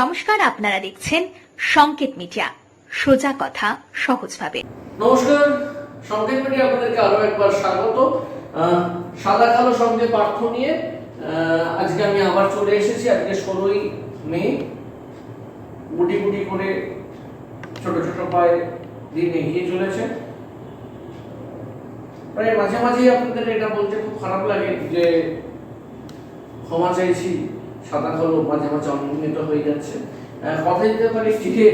নমস্কার, আপনারা দেখছেন সংকেত মিডিয়া। সোজা কথা, সহজভাবে। নমস্কার, সংকেত মিডিয়া আপনাদেরকে আরও একবার স্বাগত। সাদা কালো সঙ্গে পার্থ নিয়ে আজকে আমি আবার চলে এসেছি, আজকে ষোলোই মে। গুটি গুটি করে ছোট ছোট পায়ে দিন এগিয়ে চলেছে। প্রায় মাঝে মাঝে আপনাদের এটা বলতে খুব খারাপ লাগে যে ক্ষমা চাইছি। সাদা কালো মাঝে মাঝে অনিয়মিত হয়ে যাচ্ছে। কথা দিতে পারি যে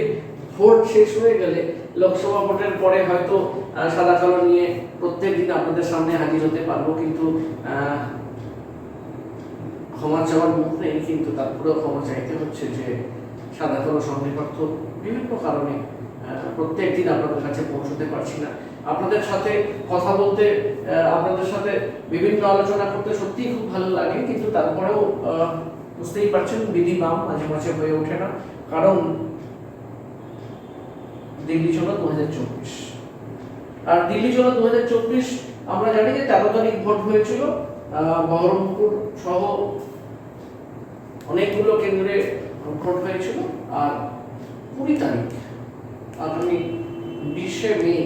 ভোট শেষ হয়ে গেলে লোকসভা ভোটের পরে হয়তো সাদা কালো নিয়ে প্রত্যেক দিন আপনাদের সামনে হাজির হতে পারব কিন্তু ক্ষমা চাওয়ার মুখ নেই কিন্তু তারপরেও ক্ষমা চাইতে হচ্ছে যে সাদা কালো সন্নিপত্র বিভিন্ন কারণে প্রত্যেক দিন আপনাদের কাছে পৌঁছতে পারছি না। আপনাদের সাথে কথা বলতে আপনাদের সাথে বিভিন্ন আলোচনা করতে সত্যিই খুব ভালো লাগে কিন্তু তারপরেও আহ, বুঝতেই পারছেন, বিধি বাম মাঝে মাঝে হয়ে ওঠে না। কারণ দিল্লি চলো দু হাজার চব্বিশ। আর দিল্লি চলো দু হাজার চব্বিশ, আমরা জানি যে তেরো তারিখ ভোট হয়েছিল বহরমপুর সহ অনেকগুলো কেন্দ্রে ভোট হয়েছিল। আর কুড়ি তারিখ, আগামী বিশে মে,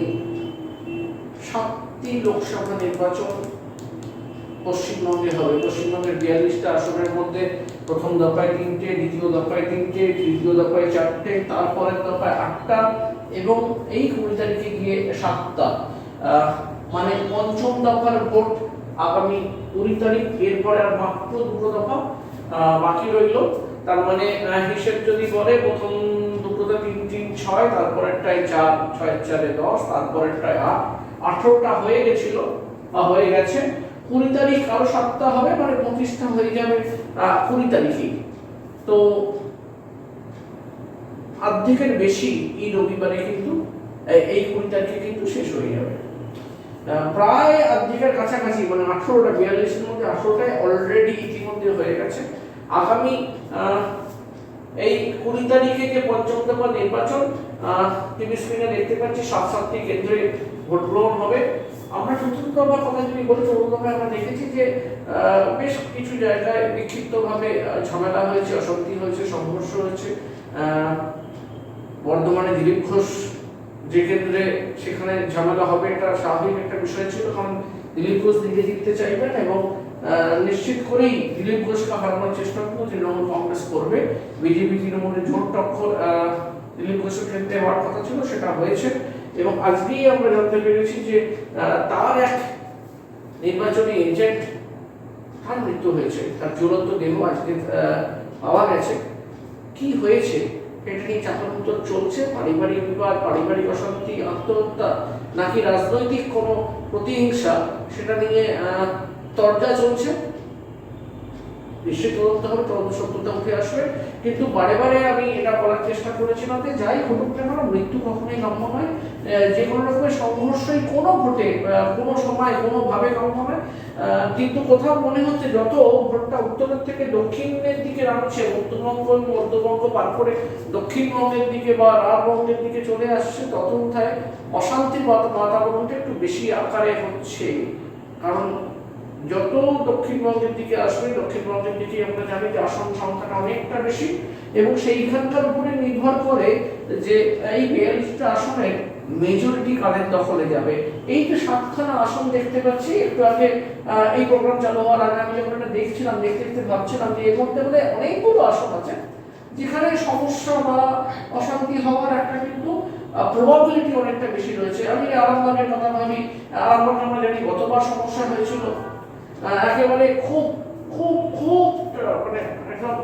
সাতটি লোকসভা নির্বাচন পশ্চিমবঙ্গে হবে। পশ্চিমবঙ্গের বিয়াল্লিশটা আসনের মধ্যে প্রথম দফায় তিনটে, দ্বিতীয় দফায় তিনটে, তৃতীয় দফায় চারটে, তারপরের দফায় আটটা এবং এই কুড়ি তারিখে গিয়ে সাতটা। মানে পঞ্চম দফার ভোট আগামী কুড়ি তারিখ, এরপরে আর মাত্র দুটো দফা বাকি রইল। তার মানে হিসেব যদি বলে, প্রথম দুটোতে তিন তিন, ছয়, তারপরেরটায় চার, ছয়, চারে দশ, তারপরেরটায় আট, আঠেরোটা হয়ে গেছিল বা হয়ে গেছে। কুড়ি তারিখ আরও সাতটা হবে মানে পঁচিশটা হয়ে যাবে। কুড়ি তারিখেই তো অর্ধেকের বেশি এই রবিবারে কিন্তু এই- কুড়ি তারিখে কিন্তু শেষ হয়ে যাবে। প্রায় অর্ধেকের কাছাকাছি মানে আঠেরোটা, বিয়াল্লিশের মধ্যে আঠেরোটায় অলরেডি ইতিমধ্যে হয়ে গেছে। আগামী এই কুড়ি তারিখে যে পঞ্চম দফা নির্বাচন টিভি স্ক্রিনে দেখতে পাচ্ছি সাত সাতটি কেন্দ্রে ভোট গ্রহণ হবে। আমরা দফার কথা যদি বলি চতুর্থ আমরা দেখেছি যে বেশ কিছু জায়গায় বিক্ষিপ্তভাবে ঝামেলা হয়েছে অশান্তি হয়েছে সংঘর্ষ হয়েছে। বর্ধমানে দিলীপ ঘোষ যে কেন্দ্রে সেখানে ঝামেলা হবে এটা স্বাভাবিক একটা বিষয় ছিল কারণ দিলীপ ঘোষ নিজে জিততে চাইবেন এবং নিশ্চিত করেই দিলীপ ঘোষকে হারানোর চেষ্টা করব তৃণমূল কংগ্রেস করবে। বিজেপি তৃণমূলের জোর টক্কর আহ, দিলীপ ঘোষের ক্ষেত্রে হওয়ার কথা ছিল সেটা হয়েছে। এবং আজকেই আমরা জানতে পেরেছি যে তার এক নির্বাচনী এজেন্ট তার মৃত্যু হয়েছে, তার জ্বলন্ত দেহ আজকে পাওয়া গেছে। কি হয়েছে? এটা নিয়ে চাপানুতর চলছে? পারিবারিক বিবাদ, পারিবারিক অশান্তি, আত্মহত্যা, নাকি রাজনৈতিক কোনো প্রতিহিংসা? সেটা নিয়ে তর্জা চলছে? নিশ্চয়ই তদন্ত হবে, তদন্ত সত্যতা উঠে আসবে। কিন্তু বারে বারে আমি এটা করার চেষ্টা করেছিলাম যে যাই ঘটুক না কেন, মৃত্যু কখনোই কাম্য নয়। যে কোনো রকমের সংঘর্ষই কোনো ভোটে কোনো সময়, কোনোভাবে কাম্য নয়। কিন্তু কোথাও মনে হচ্ছে যত ভোটটা উত্তরের থেকে দক্ষিণের দিকে নামছে উত্তরবঙ্গ মধ্যবঙ্গ পার করে দক্ষিণবঙ্গের দিকে বা রাঢ়বঙ্গের দিকে চলে আসছে, তত কোথায় অশান্তির বাতা- বাতাবরণটা একটু বেশি আকারে হচ্ছে। কারণ যত দক্ষিণবঙ্গের দিকে আসবে, দক্ষিণবঙ্গের দিকে আমরা জানি যে আসন সংখ্যাটা অনেকটা বেশি, এবং সেইখানকার উপরে নির্ভর করে যে এই বিয়াল্লিশটা আসনের মেজরিটি কাদের দখলে যাবে। এই যে সাতখানা আসন দেখতে পাচ্ছি, একটু আগে এই প্রোগ্রাম চালু হওয়ার আগে আমি যখন এটা দেখছিলাম, দেখতে দেখতে ভাবছিলাম যে এর মধ্যে বোধহয় অনেকগুলো আসন আছে, যেখানে সমস্যা বা অশান্তি হওয়ার একটা কিন্তু প্রবাবিলিটি অনেকটা বেশি রয়েছে। আমি আরামবাগের কথা ভাবি, আরামবাগে আমরা জানি গতবার সমস্যা হয়েছিল। একেবারে খুব খুব খুব মানে একদম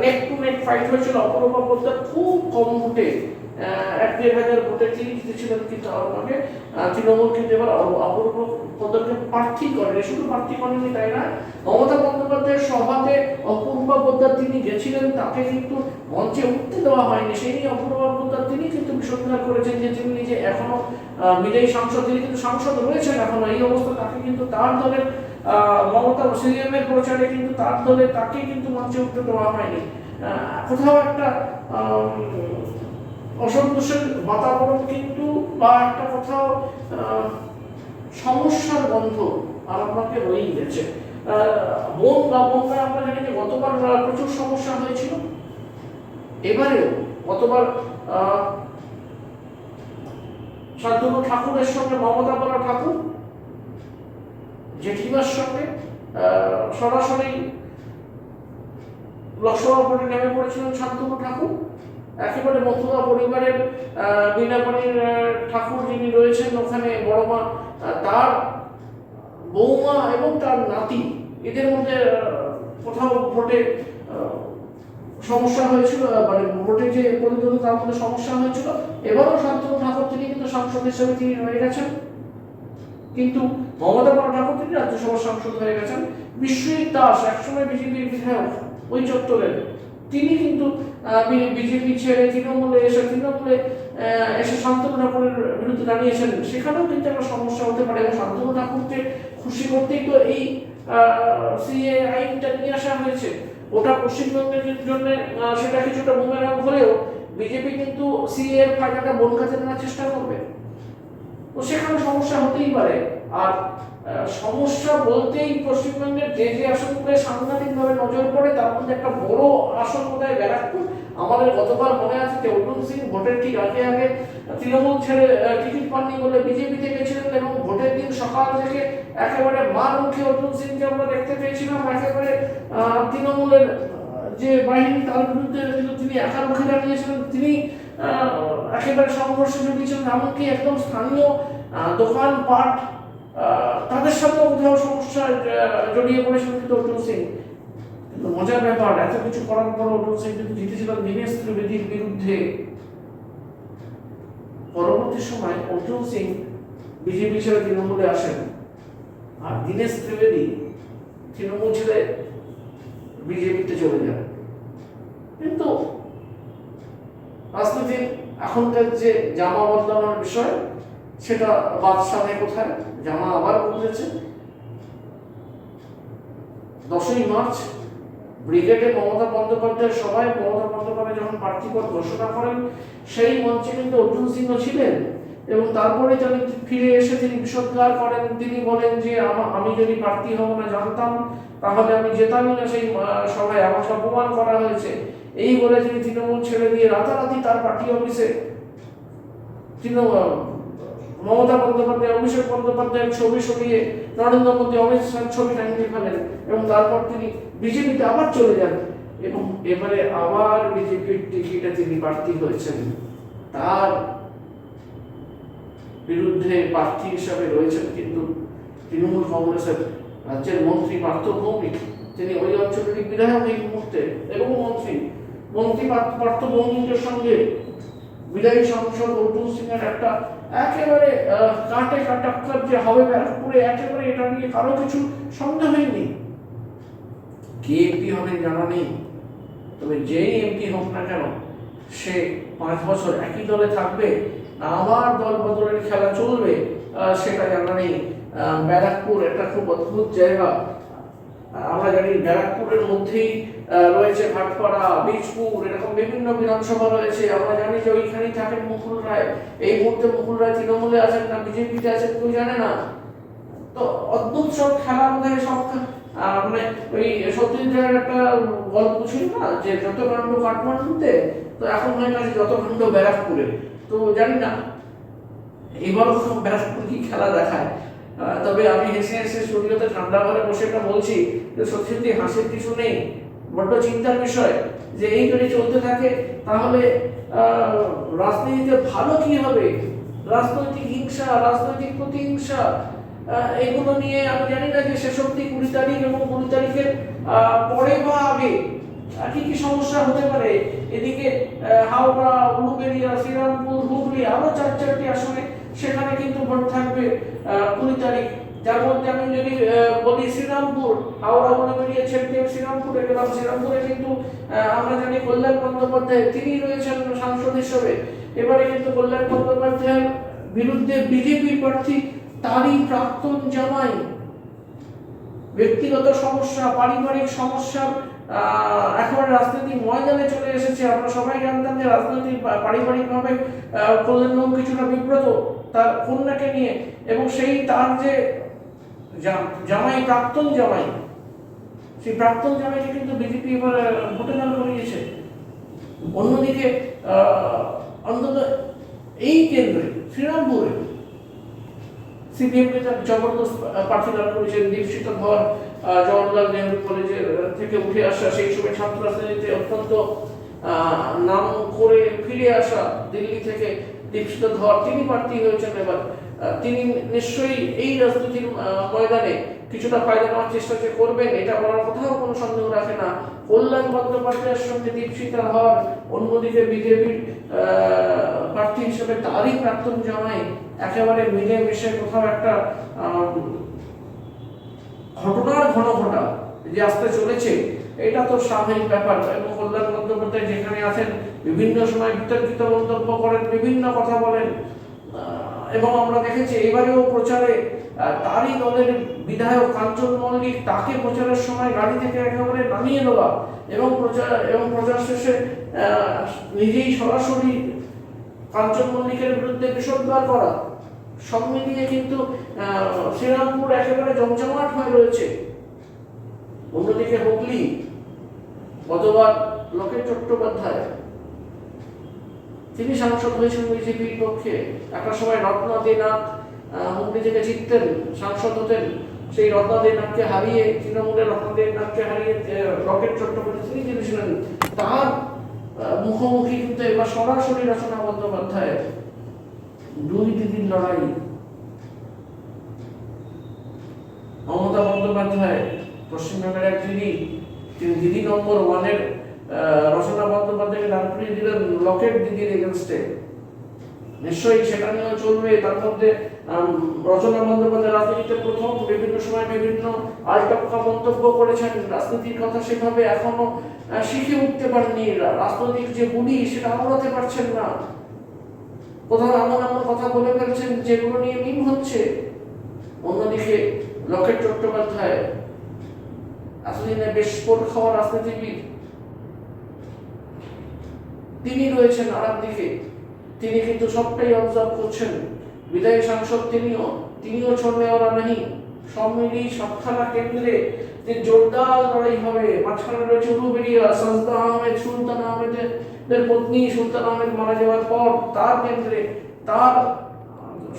নেক টু নেক ফাইট হয়েছিল অপরূপা বলতে খুব কম ভোটে এক দেড় হাজার ভোটে তিনি জিতেছিলেন কিন্তু আহ, তৃণমূল কিন্তু এবার অ- অপূর্ব পদকে প্রার্থী করেনি শুধু প্রার্থী করেনি তাই না? মমতা বন্দ্যোপাধ্যায়ের সভাতে অপূর্বা পোদ্দার তিনি গেছিলেন তাকে কিন্তু মঞ্চে উঠতে দেওয়া হয়নি। সেই নিয়ে অপূর্বা পোদ্দার তিনি কিন্তু বিষোদ্গার করেছেন যে তিনি নিজে এখনও বিজয়ী সাংসদ তিনি কিন্তু সাংসদ রয়েছেন এখনও। এই অবস্থা তাকে কিন্তু তার দলের মমতা সিএম এর প্রচারে কিন্তু তার দলে তাকে কিন্তু মঞ্চে উঠতে দেওয়া হয়নি। কোথাও একটা অসন্তোষের বাতাবরণ কিন্তু বা একটা কোথাও সমস্যার গন্ধ আরামবাগে রয়েই গেছে। বন বা বন্যায় আমরা জানি যে গতবার প্রচুর সমস্যা হয়েছিল। এবারেও গতবার শান্তনু ঠাকুরের সঙ্গে মমতা বলা ঠাকুর জেঠিমার সঙ্গে সরাসরি লোকসভা ভোটে নেমে পড়েছিলেন শান্তনু ঠাকুর। একেবারে মথুরা পরিবারের আহ, ঠাকুর যিনি রয়েছেন ওখানে বড় মা তার বৌমা এবং তার নাতি এদের মধ্যে কোথাও ভোটে সমস্যা হয়েছিল মানে ভোটে যে প্রতিদ্বন্দ্বী তার মধ্যে সমস্যা হয়েছিল এবারও শান্তনু ঠাকুর তিনি কিন্তু সাংসদ হিসেবে তিনি রয়ে গেছেন। কিন্তু মমতা ঠাকুর তিনি রাজ্যসভার সাংসদ হয়ে গেছেন। বিশ্বজিৎ দাস একসময় বিজেপির বিধায়ক, ওই চত্বরের। তিনি কিন্তু বিজেপি ছেড়ে তৃণমূলে এসে তৃণমূলে এসে শান্তনু ঠাকুরের বিরুদ্ধে দাঁড়িয়েছেন। সেখানেও কিন্তু একটা সমস্যা হতে পারে এবং শান্তনু ঠাকুরকে খুশি করতেই তো এই সিএ আইনটা নিয়ে আসা হয়েছে। ওটা পশ্চিমবঙ্গের জন্য সেটা কিছুটা বুমেরাং হলেও বিজেপি কিন্তু সিএ এর ফায়দাটা বন কাজে নেওয়ার চেষ্টা করবে। তো সেখানে সমস্যা হতেই পারে। আর সমস্যা বলতেই পশ্চিমবঙ্গের যে যে আসনগুলো সাংঘাতিকভাবে নজর পড়ে, তার মধ্যে একটা বড় আসন বোধহয় ব্যারাকপুর। আমাদের গতবার মনে আছে যে অর্জুন সিং ভোটের ঠিক আগে আগে তৃণমূল ছেড়ে টিকিট পাননি বলে বিজেপিতে গেছিলেন এবং ভোটের দিন সকাল থেকে একেবারে মার মুখে অর্জুন সিংকে আমরা দেখতে পেয়েছিলাম। একেবারে তৃণমূলের যে বাহিনী তার বিরুদ্ধে তিনি একা মুখে দাঁড়িয়েছিলেন তিনি একেবারে সংঘর্ষে জড়িয়েছিলেন এমনকি একদম স্থানীয় আহ, দোকানপাট আহ, তাদের সাথেও কোথাও সমস্যা জড়িয়ে পড়েছিলেন কিন্তু অর্জুন সিং মজার ব্যাপার এত কিছু করার পর অর্জুন সিং কিন্তু জিতেছিলেন দীনেশ ত্রিবেদীর বিরুদ্ধে। পরবর্তী সময় অর্জুন সিং বিজেপি ছেড়ে তৃণমূলে আসেন। আর দীনেশ ত্রিবেদী তৃণমূল ছেড়ে বিজেপিতে চলে যান। কিন্তু রাজনীতির এখনকার যে জামা বদলানোর বিষয়, সেটা বাদশাহে কোথায়? জামা আবার বদলেছে দশই মার্চ, ব্রিগেডে মমতা বন্দ্যোপাধ্যায়ের সভায় মমতা বন্দ্যোপাধ্যায় যখন প্রার্থীপদ ঘোষণা করেন, সেই মঞ্চে কিন্তু অর্জুন সিংহ ছিলেন এবং তারপরে তিনি ফিরে এসে তিনি বিষোদ্গার করেন, তিনি বলেন যে আমা- যদি প্রার্থী হব না জানতাম, তাহলে আমি যেতামই না সেই সভায়। আমাকে অপমান করা হয়েছে। এই বলে তিনি তৃণমূল ছেড়ে দিয়ে রাতারাতি তার পার্টি অফিসে মমতা বন্দ্যোপাধ্যায়, অভিষেক বন্দ্যোপাধ্যায়ের ছবি সরিয়ে নরেন্দ্র মোদী অমিত ছবি টাঙিয়ে ফেলেন এবং তারপর তিনি বিজেপিতে আবার চলে যান এবং এবারে আবার বিজেপির টিকিটে তিনি প্রার্থী হয়েছেন। তার বিরুদ্ধে প্রার্থী হিসাবে রয়েছেন কিন্তু তৃণমূল কংগ্রেসের রাজ্যের মন্ত্রী পার্থ ভৌমিক তিনি ওই অঞ্চলেরই বিধায়ক এই মুহূর্তে, এবং মন্ত্রী মন্ত্রী পার্থ ভৌমিকের সঙ্গে বিদায়ী সাংসদ অর্জুন সিং এর একটা একেবারে কাটে কাটাক্কার যে হবে ব্যারাকপুরে, একেবারে এটা নিয়ে কারও কিছু সন্দেহই নেই। কে এমপি হবেন জানা নেই। তবে যেই এমপি হোক না কেন, সে পাঁচ বছর একই দলে থাকবে আবার দল বদলের খেলা চলবে সেটা জানা নেই। ব্যারাকপুর একটা খুব অদ্ভুত জায়গা। আমরা জানি ব্যারাকপুরের মধ্যেই রয়েছে ভাটপাড়া, বীজপুর, এরকম বিভিন্ন বিধানসভা রয়েছে। আমরা জানি যে ওইখানেই থাকেন মুকুল রায়। এই মুহূর্তে মুকুল রায় তৃণমূলে আছেন না, বিজেপিতে আছেন কেউ জানে না? তো অদ্ভুত সব খেলা আমাদের সব মানে ওই সত্যজিৎ রায়ের একটা গল্প ছিল না, যে যত কাণ্ড কাঠমান্ডুতে, তো এখন হয় না যে যত কাণ্ড ব্যারাকপুরে। তো জানি না, এবারও ব্যারাকপুর কি খেলা দেখায়? তবে আমি হেসে হেসে স্টুডিওতে ঠান্ডা ঘরে বসে এটা বলছি যে, সত্যি হাসির কিছু নেই। বড্ড চিন্তার বিষয় যে, এই যদি চলতে থাকে, তাহলে রাজনীতিতে ভালো কি হবে? রাজনৈতিক হিংসা, রাজনৈতিক প্রতিহিংসা এগুলো নিয়ে আমি জানি না যে, শেষ অব্দি কুড়ি তারিখ এবং কুড়ি তারিখের পরে বা আগে কি কি সমস্যা হতে পারে? এদিকে হাওড়া উলুবেড়িয়া শ্রীরামপুর, হুগলি, আরও চার চারটি আসনে সেখানে কিন্তু ভোট থাকবে কুড়ি তারিখ। যার মধ্যে আমি যদি বলি শ্রীরামপুর, হাওড়া ছেড়ে শ্রীরামপুরে গেলাম শ্রীরামপুরে কিন্তু আমরা জানি কল্যাণ বন্দ্যোপাধ্যায় তিনি রয়েছেন সাংসদ হিসেবে। এবারে কিন্তু কল্যাণ বন্দ্যোপাধ্যায়ের বিরুদ্ধে বিজেপি প্রার্থী তারই প্রাক্তন জামাই। ব্যক্তিগত সমস্যা, পারিবারিক সমস্যা রাজনৈতিক ময়দানে চলে এসেছে। আমরা সবাই জানতাম যে পারিবারিকভাবে কিছুটা বিব্রত তার কন্যাকে নিয়ে এবং সেই তার যে জামাই, প্রাক্তন জামাই, সেই প্রাক্তন জামাইকে কিন্তু বিজেপি এবার ভোটে দান করিয়েছে। অন্যদিকে অন্তত এই কেন্দ্রে, শ্রীরামপুরে সিপিএম নেতা জবরদস্ত প্রার্থী দান করেছেন দীপশিত ধর জওয়াহরলাল নেহরু কলেজের থেকে উঠে আসা সেই সময় ছাত্র রাজনীতিতে অত্যন্ত নাম করে ফিরে আসা দিল্লি থেকে দীপশিত ধর। তিনি প্রার্থী হয়েছেন এবার। তিনি নিশ্চয়ই এই রাজনীতির ময়দানে কিছুটা ফায়দা নেওয়ার চেষ্টা যে করবেন, এটা বলার কোথাও কোনো সন্দেহ রাখে না। কল্যাণ বন্দ্যোপাধ্যায়ের সঙ্গে দীপশিতা ধর, অন্যদিকে বিজেপির প্রার্থী হিসেবে তারই প্রাক্তন জামাই, একেবারে মিলে মিশে কোথাও একটা ঘটনার ঘন ঘটা যে আসতে চলেছে, এটা তো স্বাভাবিক ব্যাপার। এবং কল্যাণ বন্দ্যোপাধ্যায় যেখানে আছেন, বিভিন্ন সময় বিতর্কিত মন্তব্য করেন, বিভিন্ন কথা বলেন। এবং আমরা দেখেছি, এবারেও প্রচারে তারই দলের বিধায়ক কাঞ্চন মল্লিক তাকে প্রচারের সময় গাড়ি থেকে একেবারে নামিয়ে দেওয়া এবং প্রচার এবং প্রচার শেষে নিজেই সরাসরি কাঞ্চন মল্লিকের বিরুদ্ধে বিষোদ্গার করা, সব মিলিয়ে কিন্তু শ্রীরামপুর একেবারে জমজমাট হয়ে রয়েছে। অন্যদিকে হুগলি গতবার লোকেশ চট্টোপাধ্যায়। তিনি সাংসদ হয়েছেন বিজেপির পক্ষে। একটা সময় রত্না দেনাথ আহ, হুগলি থেকে জিততেন সাংসদ হতেন। সেই রত্না দেনাথকে হারিয়ে তৃণমূলের রত্না দেনাথকে হারিয়ে রকেট চট্টোপাধ্যায় তিনি জিতেছিলেন। তার মুখোমুখি কিন্তু এবার সরাসরি রচনা বন্দ্যোপাধ্যায় দুই দিদির লড়াই। মমতা বন্দ্যোপাধ্যায় পশ্চিমবঙ্গের এক দিদি, তিনি দিদি নম্বর ওয়ানের রচনা বন্দ্যোপাধ্যায়কে দান করিয়ে দিলেন লকেট দিদির এগেনস্টে নিশ্চয়ই সেটা নিয়েও চলবে, তার মধ্যে রচনা বন্দ্যোপাধ্যায় রাজনীতিতে প্রথম, বিভিন্ন সময় বিভিন্ন আলটপকা মন্তব্য করেছেন, রাজনীতির কথা সেভাবে এখনও শিখে উঠতে পারেননি। রা- রাজনৈতিক যে গুলি, সেটা আমলাতে পারছেন না। কোথাও এমন এমন কথা বলে ফেলছেন, যেগুলো নিয়ে মিম হচ্ছে। অন্যদিকে লকেট চট্টোপাধ্যায় এতদিনে বেশ স্পোর্ট খাওয়া রাজনীতিবিদ। তিনি রয়েছেন আর দিকে তিনি কিন্তু সবটাই অবজার্ভ করছেন। বিদায়ী সাংসদ তিনিও তিনিও ছড়নে ওরা নেই সব মিলিয়ে সবখানা কেন্দ্রে যে জোরদার লড়াই হবে, মাঝখানে রয়েছে উলুবেরিয়া সাজদা আহমেদ, সুলতান আহমেদের পত্নী সুলতান আহমেদ মারা যাওয়ার পর তার কেন্দ্রে তার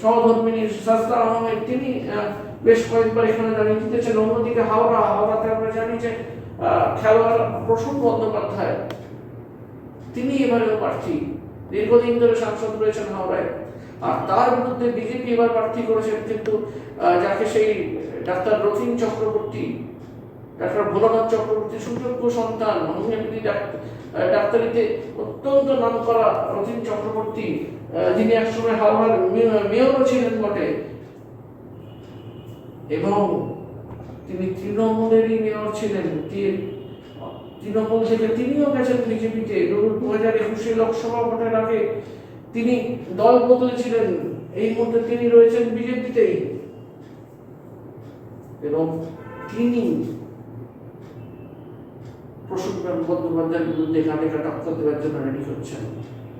সহধর্মিনী সাজদা আহমেদ, তিনি বেশ কয়েকবার এখানে দাঁড়িয়ে জিতেছেন, অন্যদিকে হাওড়া, হাওড়াতে আমরা জানি যে খেলোয়াড় প্রসূন বন্দ্যোপাধ্যায়, তিনি এবারেও প্রার্থী। দীর্ঘদিন ধরে সাংসদ রয়েছেন হাওড়ায়। আর তার বিরুদ্ধে বিজেপি এবার প্রার্থী করেছেন, কিন্তু যাকে সেই, ডাক্তার রথিন চক্রবর্তী, ডাক্তার ভোলানাথ চক্রবর্তী, সুযোগ্য সন্তান হোমিওপ্যাথি ডাক্তারিতে অত্যন্ত নাম করা রথিন চক্রবর্তী যিনি একসময় হাওড়ার মেয়রও ছিলেন বটে। এবং তিনি তৃণমূলেরই মেয়র ছিলেন। তৃণমূল থেকে তিনিও গেছেন বিজেপিতে। দু হাজার একুশে লোকসভা ভোটের আগে তিনি দল বদলেছিলেন এই মুহূর্তে তিনি রয়েছেন বিজেপিতেই। এবং তিনি প্রসূন বন্দ্যোপাধ্যায়ের বিরুদ্ধে ঘাট টক্কর দেওয়ার জন্য রেডি হচ্ছেন।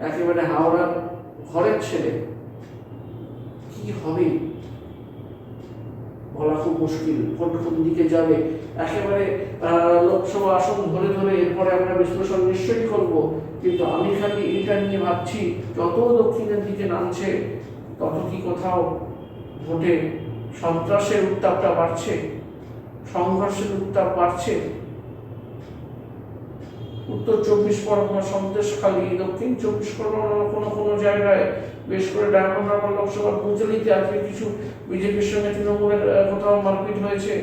একেবারে হাওড়ার ঘরের ছেলে। কি হবে? বলা খুব মুশকিল। কোন কোন দিকে যাবে? একেবারে লোকসভা আসন ধরে ধরে এরপরে আমরা বিশ্লেষণ নিশ্চয়ই করব। কিন্তু আমি খালি এটা নিয়ে ভাবছি, যত দক্ষিণের দিকে নামছে, তত কি কোথাও ভোটে সন্ত্রাসের উত্তাপটা বাড়ছে? সংঘর্ষের উত্তাপ বাড়ছে? উত্তর চব্বিশ পরগনা সন্দেশখালী, দক্ষিণ চব্বিশ পরগনার কোনো কোনো জায়গায় বেশ করে ডায়মন্ড হারবার লোকসভা পৌঁছলিতে আজকে কিছু বিজেপির সঙ্গে তৃণমূলের কোথাও মারপিট হয়েছে।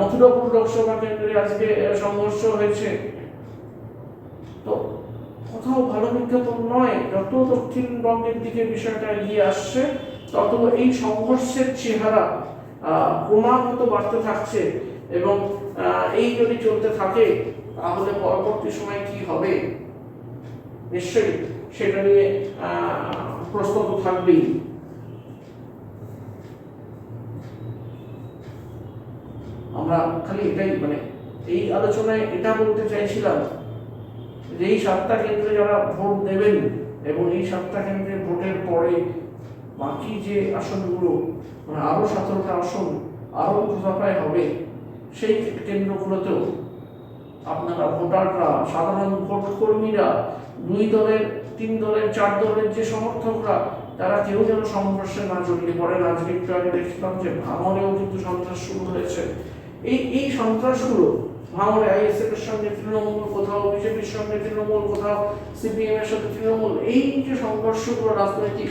মথুরাপুর লোকসভা কেন্দ্রে আজকে সংঘর্ষ হয়েছে। তো কোথাও ভালো বিজ্ঞাপন নয়, যত দক্ষিণবঙ্গের দিকে বিষয়টা এগিয়ে আসছে, তত এই সংঘর্ষের চেহারা ক্রমাগত বাড়তে থাকছে এবং এই যদি চলতে থাকে, তাহলে পরবর্তী সময় কি হবে? নিশ্চয়ই সেটা নিয়ে প্রশ্ন তো থাকবেই। আমরা খালি এটাই মানে এই আলোচনায় এটা বলতে চাইছিলাম যে এই সাতটা কেন্দ্রে যারা ভোট দেবেন এবং এই সাতটা কেন্দ্রে ভোটের পরে বাকি যে আসনগুলো মানে আরও সতেরোটা আসন আরও দফায় হবে, সেই কেন্দ্রগুলোতেও আপনারা ভোটাররা, সাধারণ ভোট কর্মীরা দুই দলের, তিন দলের, চার দলের যে সমর্থকরা, তারা কেউ যেন সংঘর্ষে না জড়িয়ে পড়েন আজকে একটু আগে দেখছিলাম যে ভাঙড়েও কিন্তু সন্ত্রাস শুরু হয়েছে। এই এই সন্ত্রাসগুলো ভাঙড়ে আইএসএফ এর সঙ্গে তৃণমূল কোথাও, বিজেপির সঙ্গে তৃণমূল কোথাও সিপিএম এর সাথে তৃণমূল, এই যে সংঘর্ষগুলো রাজনৈতিক,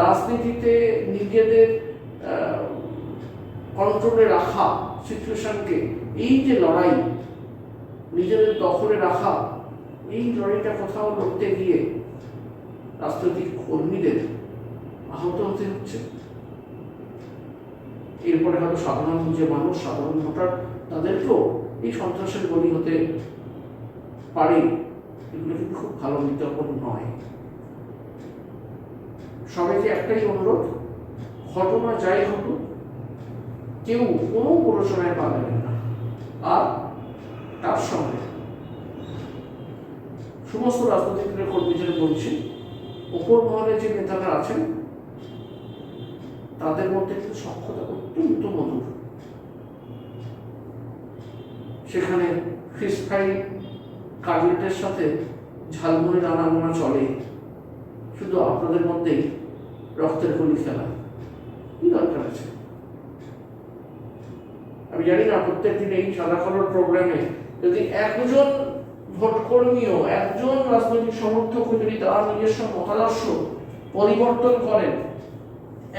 রাজনীতিতে নিজেদের কন্ট্রোলে রাখা সিচুয়েশনকে এই যে লড়াই, নিজেদের দখলে রাখা এই লড়াইটা কোথাও লড়তে গিয়ে রাজনৈতিক কর্মীদের আহত হতে হচ্ছে। এরপরে হয়তো সাধারণ যে মানুষ, সাধারণ ভোটার, তাদেরকেও এই সন্ত্রাসের বলি হতে পারে। এগুলো কিন্তু খুব ভালো বিজ্ঞাপন নয়। সবাইকে একটাই অনুরোধ, ঘটনা যাই ঘটুক কেউ কোনো প্ররোচনায় পা দেবেন না। আর তার সঙ্গে সমস্ত রাজনৈতিক দলের কর্মীদের বলছি। ওপর মহলে যে নেতারা আছেন, তাদের মধ্যে কিন্তু সক্ষতা অত্যন্ত মধুর সেখানে ফিস ফ্রাই সাথে ঝালমুড়ি রান্নাবান্না চলে। শুধু আপনাদের মধ্যেই রক্তের গুলি খেলা। কি দরকার আছে? আমি জানি না প্রত্যেক দিন এই সাদা কালোর প্রোগ্রামে যদি একজন ভোট কর্মীও একজন রাজনৈতিক সমর্থক যদি তার নিজস্ব মতাদর্শ পরিবর্তন করেন।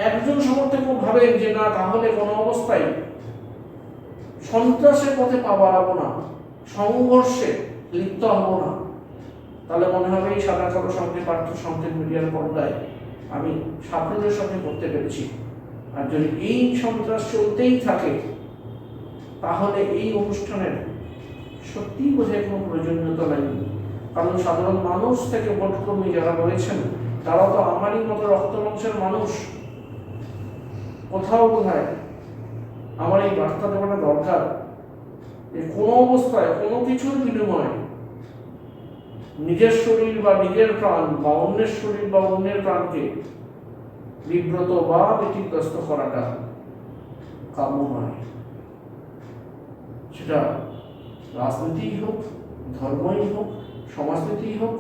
একজন সমর্থক ভাবেন যে, না, তাহলে কোনো অবস্থায় সন্ত্রাসের পথে পা বাড়াবো না, সংঘর্ষে লিপ্ত হব না। তাহলে মনে হবে এই সাদা কালো সঙ্গে পার্থ সংকেত মিডিয়ার পর্দায় আমি সাফল্যের সঙ্গে করতে পেরেছি। আর যদি এই সন্ত্রাস চলতেই থাকে, তাহলে এই অনুষ্ঠানের সত্যিই বোঝায় কোনো প্রয়োজনীয়তা নাই। কারণ সাধারণ মানুষ থেকে ভোট যারা রয়েছেন, তারা তো আমারই মতো রক্ত মাংসের মানুষ। কোথাও বোধহয় আমার এই বার্তা দেওয়াটা দরকার। যে কোনো অবস্থায়, কোনো কিছুর বিনিময়ে নিজের শরীর বা নিজের প্রাণ বা অন্যের শরীর বা অন্যের প্রাণকে বিব্রত বা ব্যতিগ্রস্ত করাটা কাম্য নয়। সেটা রাজনীতিই হোক, ধর্মই হোক, সমাজনীতিই হোক,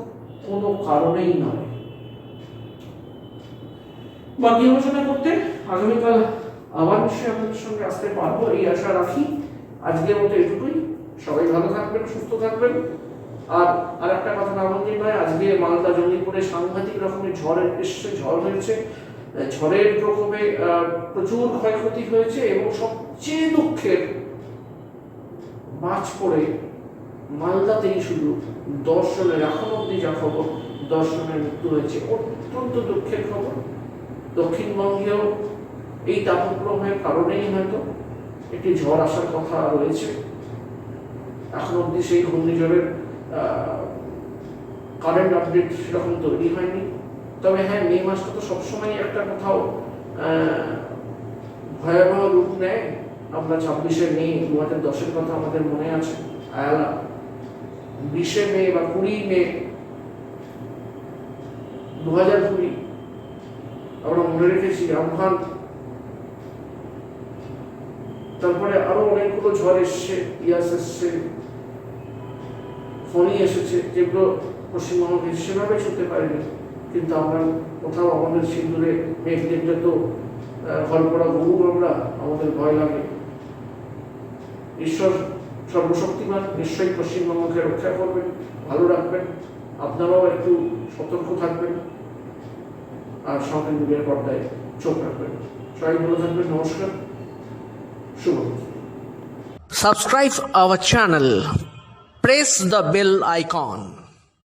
কোনো কারণেই নয়। বাকি আলোচনা করতে আগামীকাল আবার নিশ্চয়ই আপনাদের সঙ্গে আসতে পারব, এই আশা রাখি। আজকের মতো এটুকুই। সবাই ভালো থাকবেন, সুস্থ থাকবেন। আর আর একটা কথা না বললেই নয়, আজকে মালদা জঙ্গিপুরে সাংঘাতিক রকমের ঝড়ের এসছে, ঝড় হয়েছে। ঝড়ের প্রকোপে প্রচুর ক্ষয়ক্ষতি হয়েছে এবং সবচেয়ে দুঃখের মাছ পড়ে মালদাতেই শুধু দর্শনের এখন অব্দি যা খবর দর্শনের মৃত্যু হয়েছে। অত্যন্ত দুঃখের খবর। দক্ষিণবঙ্গেও এই তাপপ্রবাহের কারণেই হয়তো একটি ঝড় আসার কথা রয়েছে। এখন অব্দি সেই ঘূর্ণিঝড়ের কারেন্ট আপডেট সেরকম তৈরি হয়নি। তবে হ্যাঁ মে মাসটা তো সবসময় একটা কোথাও ভয়াবহ রূপ নেয়। আমরা ছাব্বিশে মে দু হাজার দশের কথা আমাদের মনে আছে। আয়ালা, বিশে মে বা কুড়ি মে দু হাজার কুড়ি, আমরা মনে রেখেছি আমফান তারপরে আরও অনেকগুলো ঝড় এসছে, ইয়াস এসছে ফোনই এসেছে, যেগুলো পশ্চিমবঙ্গকে সেভাবে ছুটতে পারেনি। কিন্তু আমরা কোথাও আমাদের সিন্দুরে মেঘ দেখলে তো ঘর গরু আমরা, আমাদের ভয় লাগে। ঈশ্বর সর্বশক্তিমান, নিশ্চয়ই পশ্চিমবঙ্গকে রক্ষা করবেন, ভালো রাখবেন, আপনারাও একটু সতর্ক থাকবেন, আর সঙ্গে মিডিয়ার পর্দায় চোখ রাখবেন। সবাই ভালো থাকবেন, নমস্কার শুভ subscribe our channel, press the bell icon